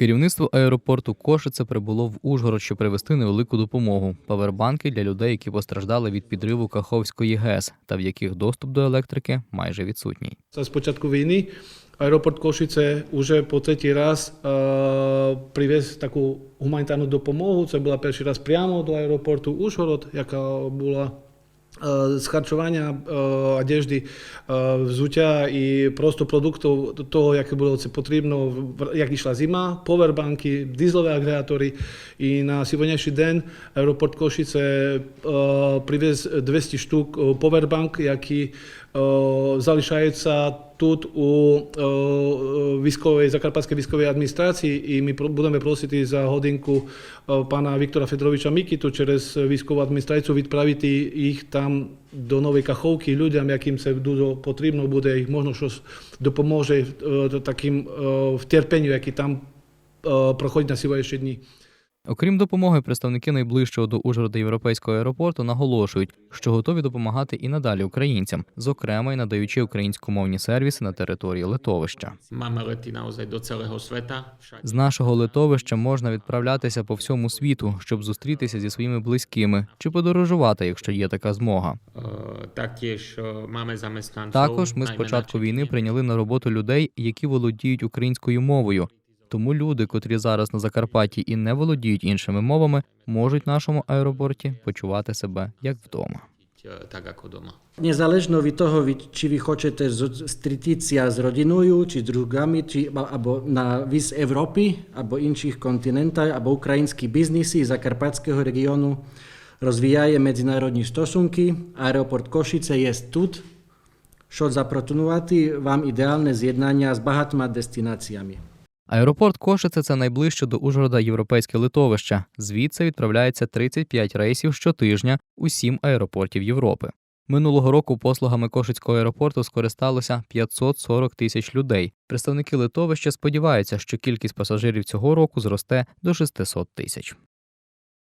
Керівництво аеропорту Кошице прибуло в Ужгород, щоб привезти невелику допомогу павербанки для людей, які постраждали від підриву Каховської ГЕС, та в яких доступ до електрики майже відсутній. Sa z počiatku vojny aeroport Košice už po tretí raz uh, priviesť takú допомогу. Це була перший раз прямо до аеропорту Ужгород, яка була е, з харчування е, одежди, е, взуття і просто продуктів того, яке було це потрібно, в- як йшла зима, повербанки, дизелові агрегатори. І на сьогоднішній день аеропорт Кошице е, привіз 200 штук е, повербанк, які е, залишаються тут у е, е, військовій Закарпатській військовій адміністрації, і ми будемо просити за годинку е, пана Віктора Федоровича Мікіту через військову адміністрацію відправити їх там до Нової Каховки людям, яким це дуже потрібно буде, і можна щось допоможе таким е, в терпенню, які там проходять на сьогоднішні дні. Окрім допомоги, представники найближчого до Ужгорода європейського аеропорту наголошують, що готові допомагати і надалі українцям, зокрема й надаючи українськомовні сервіси на території литовища. Naozaj do celého sveta. Však З нашого литовища можна відправлятися по всьому світу, щоб зустрітися зі своїми близькими чи подорожувати, якщо є така змога. máme. Також ми з початку війни прийняли на роботу людей, які володіють українською мовою. Тому люди, котрі зараз на Закарпатті і не володіють іншими мовами, можуть в нашому аеропорті почувати себе як вдома. Tak ako doma. Незалежно від того, від, чи ви хочете зустрітися з родиною, чи з другами, чи або на віз Європи, або інших континентах, або українські бізнеси Закарпатського регіону розвиває міжнародні стосунки. Аеропорт Кошице є тут, щоб запропонувати вам ідеальне з'єднання з багатьма дестинаціями. Аеропорт Кошице це найближче до Ужгорода європейське литовище. Звідси відправляється 35 рейсів щотижня у сім аеропортів Європи. Минулого року послугами Кошицького аеропорту скористалося 540 тисяч людей. Представники литовища сподіваються, що кількість пасажирів цього року зросте до 600 тисяч.